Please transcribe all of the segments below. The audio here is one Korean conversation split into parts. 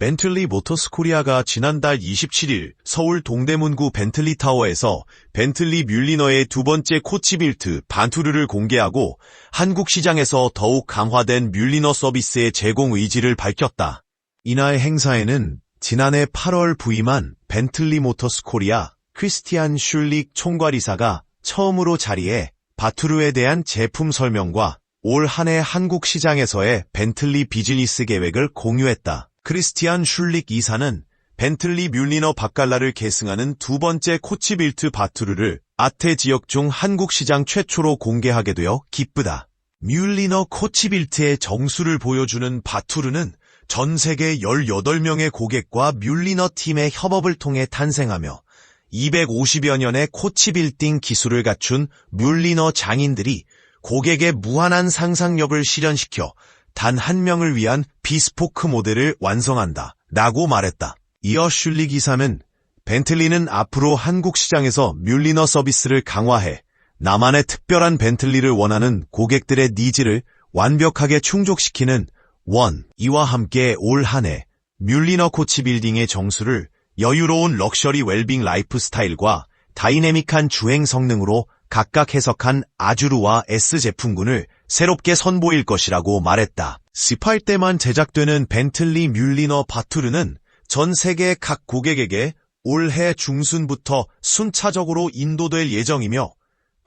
벤틀리 모터스 코리아가 지난달 27일 서울 동대문구 벤틀리 타워에서 벤틀리 뮬리너의 두 번째 코치빌트 반투르를 공개하고 한국 시장에서 더욱 강화된 뮬리너 서비스의 제공 의지를 밝혔다. 이날 행사에는 지난해 8월 부임한 벤틀리 모터스 코리아 크리스티안 슐릭 총괄이사가 처음으로 자리해 바투르에 대한 제품 설명과 올 한해 한국 시장에서의 벤틀리 비즈니스 계획을 공유했다. 크리스티안 슐릭 이사는 벤틀리 뮬리너 바칼라를 계승하는 두 번째 코치빌트 바투르를 아태 지역 중 한국 시장 최초로 공개하게 되어 기쁘다. 뮬리너 코치빌트의 정수를 보여주는 바투르는 전 세계 18명의 고객과 뮬리너 팀의 협업을 통해 탄생하며 250여 년의 코치 빌딩 기술을 갖춘 뮬리너 장인들이 고객의 무한한 상상력을 실현시켜 단 한 명을 위한 비스포크 모델을 완성한다. 라고 말했다. 이어 슐리 기사는 벤틀리는 앞으로 한국 시장에서 뮬리너 서비스를 강화해 나만의 특별한 벤틀리를 원하는 고객들의 니즈를 완벽하게 충족시키는 원, 이와 함께 올 한 해 뮬리너 코치 빌딩의 정수를 여유로운 럭셔리 웰빙 라이프 스타일과 다이내믹한 주행 성능으로 각각 해석한 아주르와 S 제품군을 새롭게 선보일 것이라고 말했다. 18대만 제작되는 벤틀리 뮬리너 바투르는 전 세계 각 고객에게 올해 중순부터 순차적으로 인도될 예정이며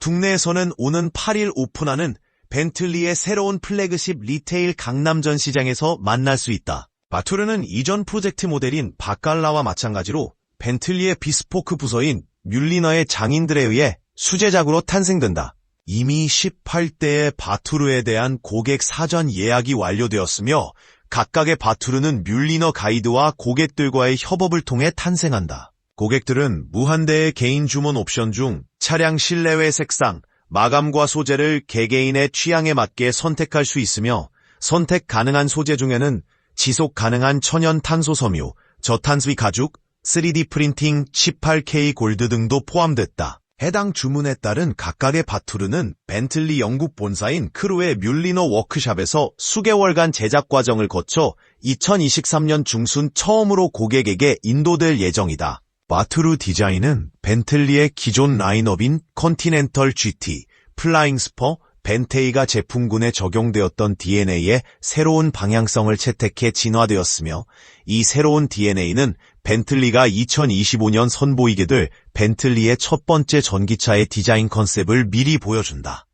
국내에서는 오는 8일 오픈하는 벤틀리의 새로운 플래그십 리테일 강남전 시장에서 만날 수 있다. 바투르는 이전 프로젝트 모델인 바칼라와 마찬가지로 벤틀리의 비스포크 부서인 뮬리너의 장인들에 의해 수제작으로 탄생된다. 이미 18대의 바투르에 대한 고객 사전 예약이 완료되었으며 각각의 바투르는 뮬리너 가이드와 고객들과의 협업을 통해 탄생한다. 고객들은 무한대의 개인 주문 옵션 중 차량 실내외 색상, 마감과 소재를 개개인의 취향에 맞게 선택할 수 있으며 선택 가능한 소재 중에는 지속 가능한 천연 탄소 섬유, 저탄수이 가죽, 3D 프린팅 18K 골드 등도 포함됐다. 해당 주문에 따른 각각의 바투르는 벤틀리 영국 본사인 크루의 뮬리너 워크샵에서 수개월간 제작 과정을 거쳐 2023년 중순 처음으로 고객에게 인도될 예정이다. 바투르 디자인은 벤틀리의 기존 라인업인 컨티넨털 GT, 플라잉 스퍼, 벤테이가 제품군에 적용되었던 DNA의 새로운 방향성을 채택해 진화되었으며 이 새로운 DNA는 벤틀리가 2025년 선보이게 될 벤틀리의 첫 번째 전기차의 디자인 컨셉을 미리 보여준다.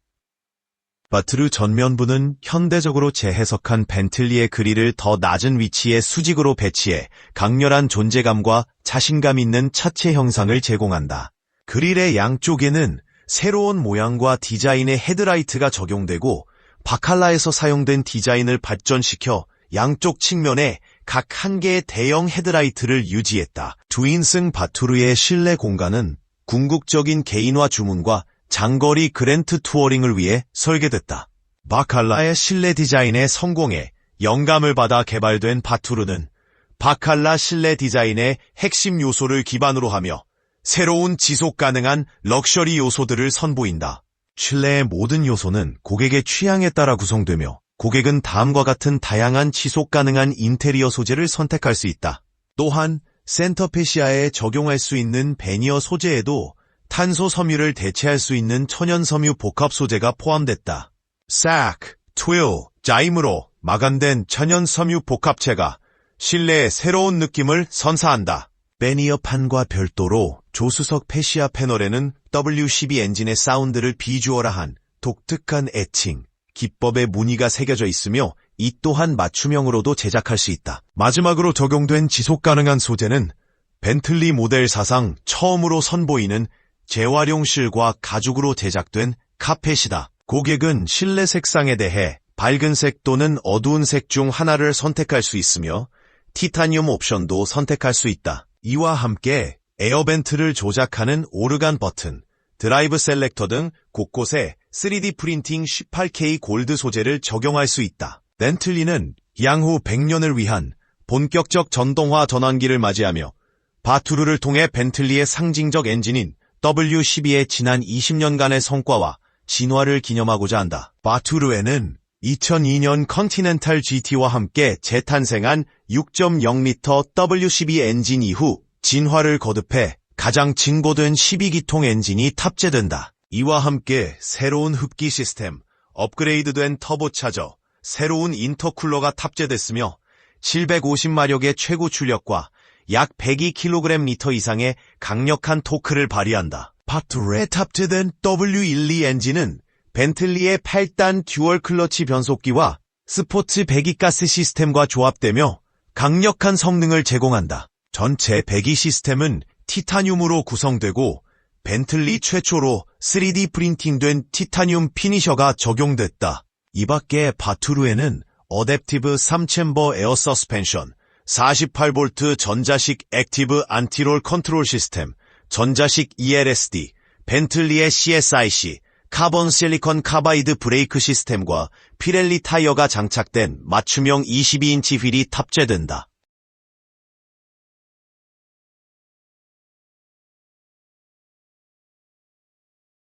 바트르 전면부는 현대적으로 재해석한 벤틀리의 그릴을 더 낮은 위치의 수직으로 배치해 강렬한 존재감과 자신감 있는 차체 형상을 제공한다. 그릴의 양쪽에는 새로운 모양과 디자인의 헤드라이트가 적용되고 바칼라에서 사용된 디자인을 발전시켜 양쪽 측면에 각 한 개의 대형 헤드라이트를 유지했다. 두인승 바투르의 실내 공간은 궁극적인 개인화 주문과 장거리 그랜트 투어링을 위해 설계됐다. 바칼라의 실내 디자인에 성공해 영감을 받아 개발된 바투르는 바칼라 실내 디자인의 핵심 요소를 기반으로 하며 새로운 지속 가능한 럭셔리 요소들을 선보인다. 실내의 모든 요소는 고객의 취향에 따라 구성되며 고객은 다음과 같은 다양한 지속 가능한 인테리어 소재를 선택할 수 있다. 또한 센터페시아에 적용할 수 있는 베니어 소재에도 탄소 섬유를 대체할 수 있는 천연 섬유 복합 소재가 포함됐다. 싹, 트윌, 자임으로 마감된 천연 섬유 복합체가 실내의 새로운 느낌을 선사한다. 베니어 판과 별도로 조수석 페시아 패널에는 W12 엔진의 사운드를 비주얼화한 독특한 애칭, 기법의 무늬가 새겨져 있으며 이 또한 맞춤형으로도 제작할 수 있다. 마지막으로 적용된 지속 가능한 소재는 벤틀리 모델 사상 처음으로 선보이는 재활용 실과 가죽으로 제작된 카펫이다. 고객은 실내 색상에 대해 밝은 색 또는 어두운 색 중 하나를 선택할 수 있으며 티타늄 옵션도 선택할 수 있다. 이와 함께 에어벤트를 조작하는 오르간 버튼, 드라이브 셀렉터 등 곳곳에 3D 프린팅 18K 골드 소재를 적용할 수 있다. 벤틀리는 향후 100년을 위한 본격적 전동화 전환기를 맞이하며 바투르를 통해 벤틀리의 상징적 엔진인 W12의 지난 20년간의 성과와 진화를 기념하고자 한다. 바투르에는 2002년 컨티넨탈 GT와 함께 재탄생한 6.0L W12 엔진 이후 진화를 거듭해 가장 진보된 12기통 엔진이 탑재된다. 이와 함께 새로운 흡기 시스템, 업그레이드된 터보차저, 새로운 인터쿨러가 탑재됐으며 750마력의 최고 출력과 약 102kg 이상의 강력한 토크를 발휘한다. 파트 2에 탑재된 W12 엔진은 벤틀리의 8단 듀얼 클러치 변속기와 스포츠 배기가스 시스템과 조합되며 강력한 성능을 제공한다. 전체 배기 시스템은 티타늄으로 구성되고 벤틀리 최초로 3D 프린팅된 티타늄 피니셔가 적용됐다. 이 밖에 바투르에는 어댑티브 3챔버 에어 서스펜션, 48V 전자식 액티브 안티롤 컨트롤 시스템, 전자식 ELSD, 벤틀리의 CSIC, 카본 실리콘 카바이드 브레이크 시스템과 피렐리 타이어가 장착된 맞춤형 22인치 휠이 탑재된다.